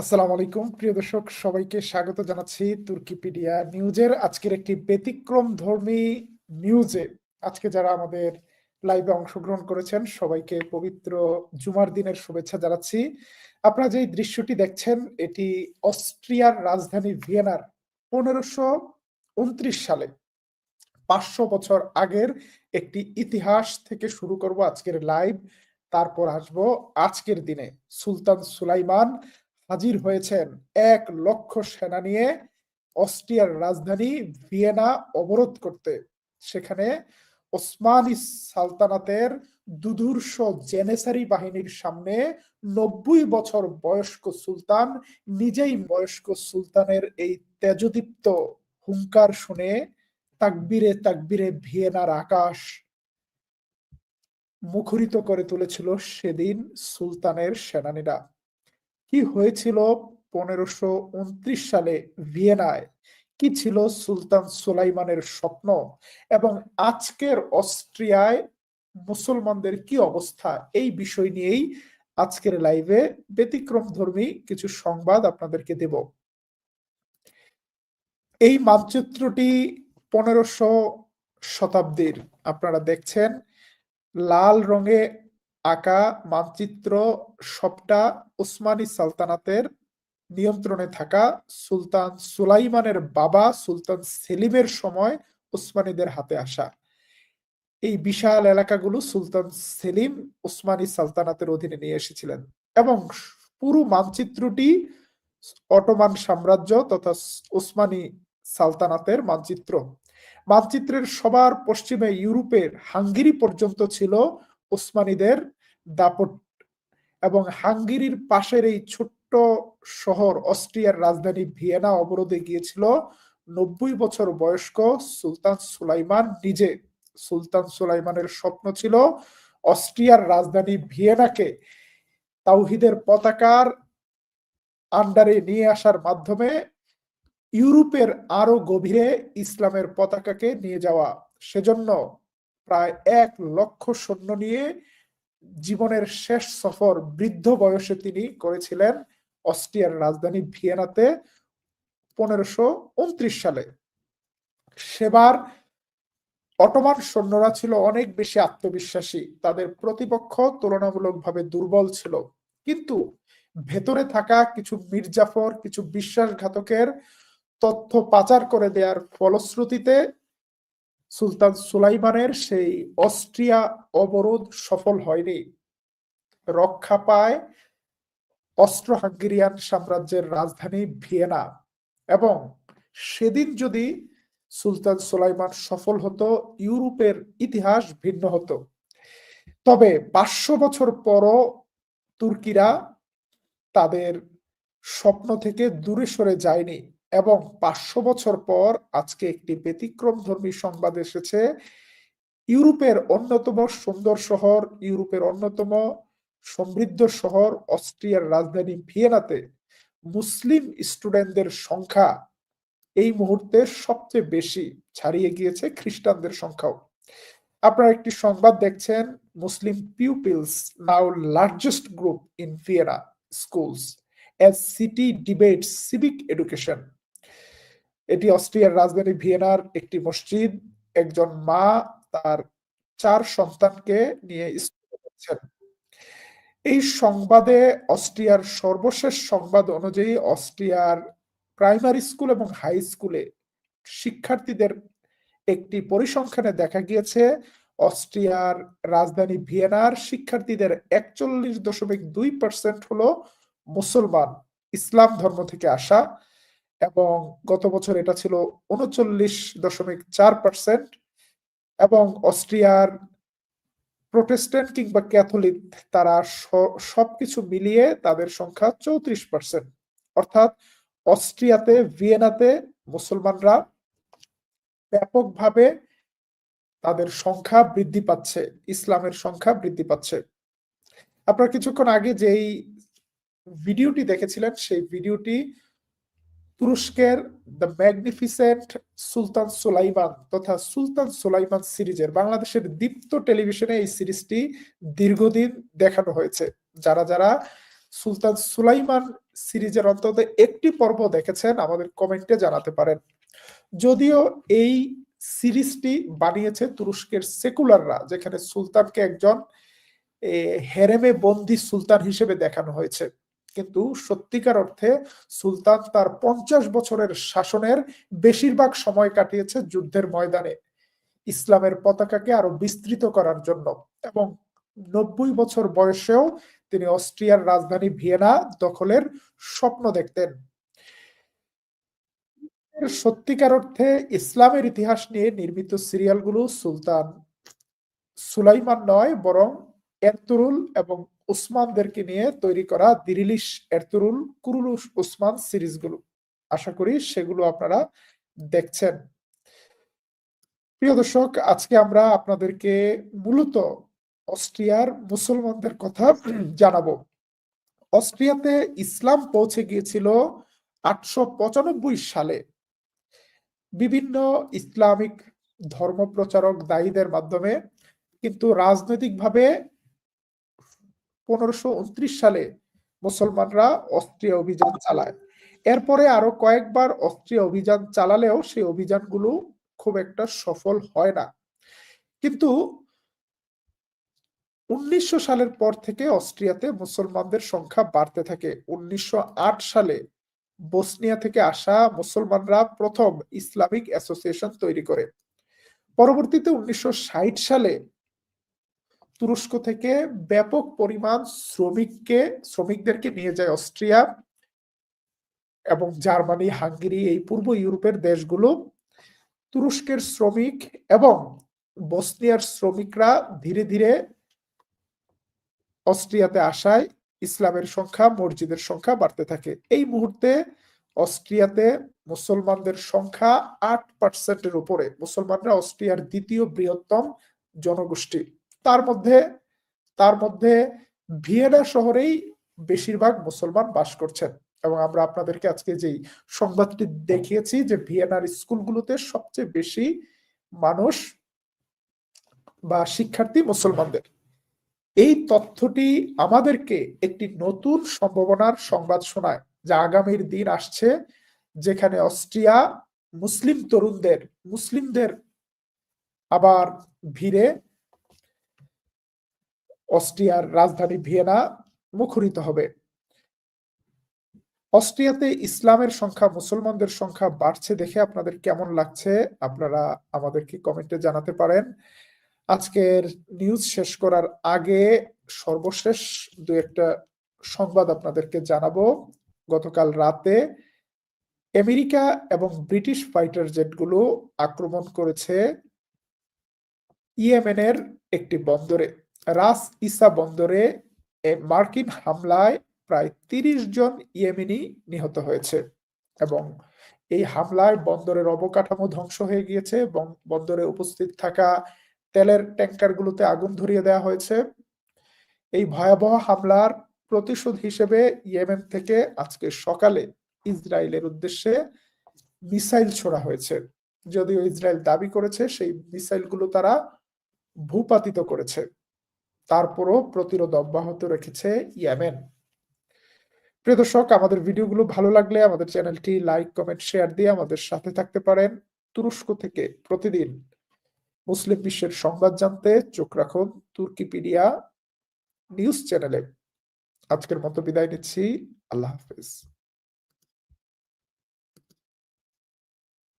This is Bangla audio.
আসসালামু আলাইকুম। প্রিয় দর্শক, সবাইকে স্বাগত জানাচ্ছি তুর্কিপিডিয়া নিউজের আজকের একটি ব্যতিক্রম ধর্মী নিউজে। আজকে যারা আমাদের লাইভে অংশগ্রহণ করেছেন, সবাইকে পবিত্র জুমার দিনের শুভেচ্ছা জানাচ্ছি। আপনারা যে দৃশ্যটি দেখছেন, এটি অস্ট্রিয়ার রাজধানী ভিয়েনার পনেরোশো উনত্রিশ সালে। পাঁচশো বছর আগের একটি ইতিহাস থেকে শুরু করব আজকের লাইভ। তারপর আসব আজকের দিনে। সুলতান সুলাইমান হাজির হয়েছেন এক লক্ষ সেনা নিয়ে অস্ট্রিয়ার রাজধানী ভিয়েনা অবরোধ করতে। সেখানে ওসমানী সালতানাতের দুধূর্ষ জেনেসারি বাহিনীর সামনে নব্বই বছর বয়স্ক সুলতান, নিজেই বয়স্ক সুলতানের এই তেজদীপ্ত হুঙ্কার শুনে তাকবিরে তাকবিরে ভিয়েনার আকাশ মুখরিত করে তুলেছিল সেদিন সুলতানের সেনানীরা। কি হয়েছিল পনেরোশো উনত্রিশ সালে ভিয়েনায়? কি ছিল সুলতান সুলাইমানের স্বপ্ন? এবং আজকের অস্ট্রিয়ায় মুসলমানদের কি অবস্থা? এই বিষয় নিয়েই আজকের লাইভে ব্যতিক্রম ধর্মী কিছু সংবাদ আপনাদেরকে দেব। এই মানচিত্রটি পনেরোশো শতাব্দীর, আপনারা দেখছেন, লাল রঙে আঁকা মানচিত্র সবটা উসমানী সালতানাতের নিয়ন্ত্রণে থাকা সুলতান সুলাইমানের বাবা সুলতান সেলিমের সময় উসমানীদের হাতে আসা। এই বিশাল এলাকাগুলো সুলতান সেলিম উসমানী সালতানাতের অধীনে নিয়ে এসেছিলেন এবং পুরো মানচিত্রটি অটোমান সাম্রাজ্য তথা উসমানী সালতানাতের মানচিত্র। মানচিত্রের সবার পশ্চিমে ইউরোপের হাঙ্গেরি পর্যন্ত ছিল উসমানীদের দাপট এবং হাঙ্গেরির পাশের এই ছোট্ট শহর অস্ট্রিয়ার রাজধানী ভিয়েনা অবরোধে গিয়েছিল নব্বই বছর বয়স্ক সুলতান সুলাইমান। নিজে সুলতান সুলাইমানের স্বপ্ন ছিল অস্ট্রিয়ার রাজধানী ভিয়েনাকে তাওহিদের পতাকার আন্ডারে নিয়ে আসার মাধ্যমে ইউরোপের আরও গভীরে ইসলামের পতাকাকে নিয়ে যাওয়া। সেজন্য প্রায় এক লক্ষ সৈন্য নিয়ে জীবনের শেষ সফর বৃদ্ধ বয়সে তিনি করেছিলেন অস্ট্রিয়ার রাজধানী ভিয়েনাতে পনেরোশো উনত্রিশ সালে। সেবার অটোমান সৈন্যরা ছিল অনেক বেশি আত্মবিশ্বাসী, তাদের প্রতিপক্ষ তুলনামূলকভাবে দুর্বল ছিল। কিন্তু ভেতরে থাকা কিছু মির্জাফর, কিছু বিশ্বাসঘাতকের তথ্য পাচার করে দেওয়ার ফলশ্রুতিতে সুলতান সুলাইমানের সেই অস্ট্রিয়া অবরোধ সফল হয়নি। রক্ষা পায় অস্ট্রো হাঙ্গেরিয়ান সাম্রাজ্যের রাজধানী ভিয়েনা এবং সেদিন যদি সুলতান সুলাইমান সফল হতো, ইউরোপের ইতিহাস ভিন্ন হতো। তবে পাঁচশো বছর পরও তুর্কিরা তাদের স্বপ্ন থেকে দূরে সরে যায়নি। এবং পাঁচশো বছর পর আজকে একটি ব্যতিক্রম ধর্মী সংবাদ এসেছে। ইউরোপের অন্যতম সুন্দর শহর, ইউরোপের অন্যতম সমৃদ্ধ শহর অস্ট্রিয়ার রাজধানী ভিয়েনাতে মুসলিম স্টুডেন্টদের সংখ্যা এই মুহূর্তে সবচেয়ে বেশি ছাড়িয়ে গিয়েছে খ্রিস্টানদের সংখ্যাও। আপনারা একটি সংবাদ দেখছেন, Muslim pupils, now largest group in Vienna schools as city debate civic education. এটি অস্ট্রিয়ার রাজধানী ভিয়েনার একটি মসজিদ। একজন মা তার চার সন্তানকে নিয়ে এই সংবাদে অস্ট্রিয়ার সর্বশেষ সংবাদ অনুযায়ী অস্ট্রিয়ার প্রাইমারি স্কুল এবং হাই স্কুলে শিক্ষার্থীদের একটি পরিসংখ্যানে দেখা গিয়েছে, অস্ট্রিয়ার রাজধানী ভিয়েনার শিক্ষার্থীদের একচল্লিশ দশমিক দুই পার্সেন্ট হলো মুসলমান। ইসলাম ধর্ম থেকে আসা এবং গত বছর এটা ছিল উনচল্লিশ দশমিক চার পার্সেন্ট এবং অস্ট্রিয়ার প্রোটেস্ট্যান্ট কিংবা ক্যাথলিক তারা সবকিছু মিলিয়ে তাদের সংখ্যা চৌত্রিশ পার্সেন্ট অর্থাৎ অস্ট্রিয়াতে, ভিয়েনাতে মুসলমানরা ব্যাপকভাবে তাদের সংখ্যা বৃদ্ধি পাচ্ছে, ইসলামের সংখ্যা বৃদ্ধি পাচ্ছে। আপনারা কিছুক্ষণ আগে যেই ভিডিওটি দেখেছিলেন, সেই ভিডিওটি তুরস্কের দ্য ম্যাগনিফিসেন্ট সুলতান সুলাইমান তথা সুলতান সুলাইমান সিরিজের বাংলাদেশের দীপ্ত টেলিভিশনে এই সিরিজটি দীর্ঘদিন দেখানো হয়েছে। যারা যারা সুলতান সুলাইমান সিরিজের অন্তত একটি পর্ব দেখেছেন, আমাদের কমেন্টে জানাতে পারেন। যদিও এই সিরিজটি বানিয়েছে তুরস্কের সেকুলাররা, যেখানে সুলতানকে একজন হেরেমে বন্দি সুলতান হিসেবে দেখানো হয়েছে। কিন্তু সত্যিকার অর্থে সুলতান তার পঞ্চাশ বছরের শাসনের বেশিরভাগ সময় কাটিয়েছে যুদ্ধের ময়দানে। ইসলামের পতাকাকে আরও বিস্তৃত করার জন্য এবং নব্বই বছর বয়সেও তিনি অস্ট্রিয়ার রাজধানী ভিয়েনা দখলের স্বপ্ন দেখতেন। সত্যিকার অর্থে ইসলামের ইতিহাস নিয়ে নির্মিত সিরিয়ালগুলো সুলতান সুলাইমান নয়, বরং এরতুরুল এবং উসমানদেরকে নিয়ে তৈরি করা দিরিলিশ এরতুরুল কুরুল উসমান সিরিজগুলো। আশা করি সেগুলো আপনারা দেখছেন। প্রিয় দর্শক, আজকে আমরা আপনাদেরকে মূলত অস্ট্রিয়ার মুসলমানদের কথা জানাব। অস্ট্রিয়াতে ইসলাম পৌঁছে গিয়েছিল আটশো পঁচানব্বই সালে। বিভিন্ন ইসলামিক ধর্ম প্রচারক দায়ীদের মাধ্যমে, কিন্তু রাজনৈতিকভাবে পনেরোশো সালে মুসলমানরা অস্ট্রিয়া অভিযান চালায়। এরপরে আরও কয়েকবার অস্ট্রিয়া অভিযান চালালেও সেই অভিযানগুলো খুব একটা সফল হয় না। কিন্তু উনিশশো সালের পর থেকে অস্ট্রিয়াতে মুসলমানদের সংখ্যা বাড়তে থাকে। উনিশশো আট সালে বসনিয়া থেকে আসা মুসলমানরা প্রথম ইসলামিক অ্যাসোসিয়েশন তৈরি করে। পরবর্তীতে উনিশশো ষাট সালে তুরস্ক থেকে ব্যাপক পরিমাণ শ্রমিককে, শ্রমিকদেরকে নিয়ে যায় অস্ট্রিয়া এবং জার্মানি, হাঙ্গেরি, এই পূর্ব ইউরোপের দেশগুলো। তুরস্কের শ্রমিক এবং বসনিয়ার শ্রমিকরা ধীরে ধীরে অস্ট্রিয়াতে আসায় ইসলামের সংখ্যা, মসজিদের সংখ্যা বাড়তে থাকে। এই মুহূর্তে অস্ট্রিয়াতে মুসলমানদের সংখ্যা আট পার্সেন্টের উপরে। মুসলমানরা অস্ট্রিয়ার দ্বিতীয় বৃহত্তম জনগোষ্ঠী। তার মধ্যে তার মধ্যে ভিয়েনা শহরেই বেশিরভাগ মুসলমান বাস করছেন। এবং আমরা আপনাদেরকে আজকে যেই সংবাদটি দেখিয়েছি যে ভিয়েনার স্কুলগুলোতে সবচেয়ে বেশি মানুষ বা শিক্ষার্থী মুসলমানদের। এই তথ্যটি আমাদেরকে একটি নতুন সম্ভাবনার সংবাদ শোনায়, যা আগামীর দিন আসছে, যেখানে অস্ট্রিয়া মুসলিম তরুণদের, মুসলিমদের আবার ভিড়ে অস্ট্রিয়ার রাজধানী ভিয়েনা মুখরিত হবে। অস্ট্রিয়াতে ইসলামের সংখ্যা, মুসলমানদের সংখ্যা বাড়ছে দেখে আপনাদের কেমন লাগছে আপনারা আমাদেরকে কমেন্টে জানাতে পারেন। আজকের নিউজ শেষ করার আগে সর্বশেষ দু একটা সংবাদ আপনাদেরকে জানাব। গতকাল রাতে আমেরিকা এবং ব্রিটিশ ফাইটার জেটগুলো আক্রমণ করেছে ইয়েমেনের একটি বন্দরে। রাস ইসা বন্দরে মার্কিন হামলায় প্রায় তিরিশ জন ইয়েমেনি নিহত হয়েছে এবং এই হামলায় বন্দরের অবকাঠামো ধ্বংস হয়ে গিয়েছে এবং বন্দরে উপস্থিত থাকা তেলের ট্যাঙ্কারগুলোতে আগুন ধরিয়ে দেওয়া হয়েছে। এই ভয়াবহ হামলার প্রতিশোধ হিসেবে ইয়েমেন থেকে আজকে সকালে ইসরায়েলের উদ্দেশ্যে মিসাইল ছোড়া হয়েছে। যদিও ইসরায়েল দাবি করেছে, সেই মিসাইলগুলো তারা ভূপাতিত করেছে। তারপরও প্রতিরোধ অব্যাহত রেখেছে ইয়েমেন। প্রিয় দর্শক, আমাদের ভিডিওগুলো ভালো লাগলে আমাদের চ্যানেলটি লাইক, কমেন্ট, শেয়ার দিয়ে আমাদের সাথে থাকতে পারেন। তুরস্ক থেকে প্রতিদিন মুসলিম বিশ্বের সংবাদ জানতে চোখ রাখুন তুর্কিপিডিয়া নিউজ চ্যানেলে। আজকের মতো বিদায় নিচ্ছি। আল্লাহ হাফিজ।